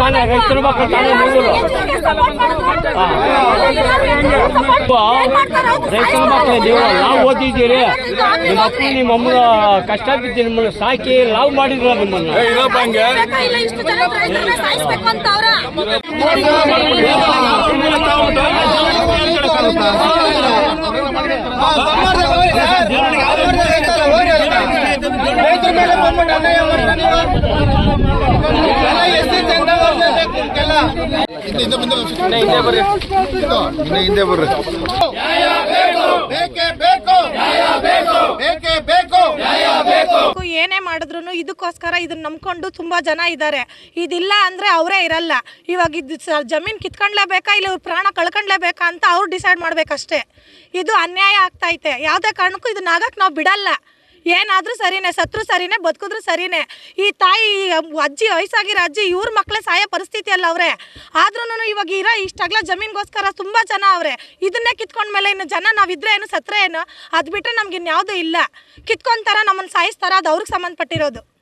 ತಾನೇ ರೈತರ ಮಕ್ಕಳ ತಾನೇ ಮೂರು ನೀವು ನಾವು ಓದಿದ್ದೀರಿ ನಿಮ್ಮ ಅಪ್ಪ ನಿಮ್ಮ ಅಮ್ಮನ ಕಷ್ಟ ಬಿದ್ದು ನಿಮ್ಮನ್ನು ಸಾಕಿ ಲಾವ್ ಮಾಡಿದ್ರ ನಿಮ್ಮನ್ನು ಹಂಗೆ ಇಲ್ಲ ಇಷ್ಟು ಜನ ರೈತರನ್ನ ಸಾಯಿಸ್ಬೇಕು ಅಂತ ಅವ್ರ ಹಿಂದೆ ಬರ್ರಿ. ಬೇಕೇ ಬೇಕು. ಬೇಕೇ ಬೇಕು. ಏನೇ ಮಾಡಿದ್ರು ಇದಕ್ಕೋಸ್ಕರ ಇದನ್ನ ನಂಬ್ಕೊಂಡು ತುಂಬಾ ಜನ ಇದ್ದಾರೆ. ಇದಿಲ್ಲ ಅಂದ್ರೆ ಅವರೇ ಇರಲ್ಲ. ಇವಾಗ ಇದು ಜಮೀನ್ ಕಿತ್ಕೊಂಡ್ಲೇಬೇಕಾ ಇಲ್ಲ ಇವ್ರ ಪ್ರಾಣ ಕಳ್ಕೊಂಡ್ಲೇಬೇಕಾ ಅಂತ ಅವ್ರು ಡಿಸೈಡ್ ಮಾಡ್ಬೇಕಷ್ಟೇ. ಇದು ಅನ್ಯಾಯ ಆಗ್ತೈತೆ ಯಾವುದೇ ಕಾರಣಕ್ಕೂ ಇದನ್ನ ಆಗಕ್ಕೆ ನಾವು ಬಿಡಲ್ಲ. ಏನಾದ್ರೂ ಸರಿನೇ ಸತ್ರು ಸರಿನೇ, ಬದುಕಿದ್ರು ಸರಿನೇ. ಈ ತಾಯಿ ಅಜ್ಜಿ, ವಯಸ್ಸಾಗಿರೋ ಅಜ್ಜಿ, ಇವ್ರ ಮಕ್ಕಳೇ ಸಾಯೋ ಪರಿಸ್ಥಿತಿ ಅಲ್ಲ ಅವರೇ. ಆದ್ರೂ ಇವಾಗ ಇರೋ ಇಷ್ಟಾಗ್ಲ ಜಮೀನಿಗೋಸ್ಕರ ತುಂಬಾ ಜನ ಅವರೇ. ಇದನ್ನೇ ಕಿತ್ಕೊಂಡ್ಮೇಲೆ ಇನ್ನು ಜನ ನಾವಿದ್ರೆ ಏನು, ಸತ್ರ ಏನು? ಅದು ಬಿಟ್ಟರೆ ನಮ್ಗೆ ಇನ್ಯಾವುದೂ ಇಲ್ಲ. ಕಿತ್ಕೊಂತಾರ ನಮ್ಮನ್ನು ಸಾಯಿಸ್ತಾರ, ಅದು ಅವ್ರಿಗೆ ಸಂಬಂಧಪಟ್ಟಿರೋದು.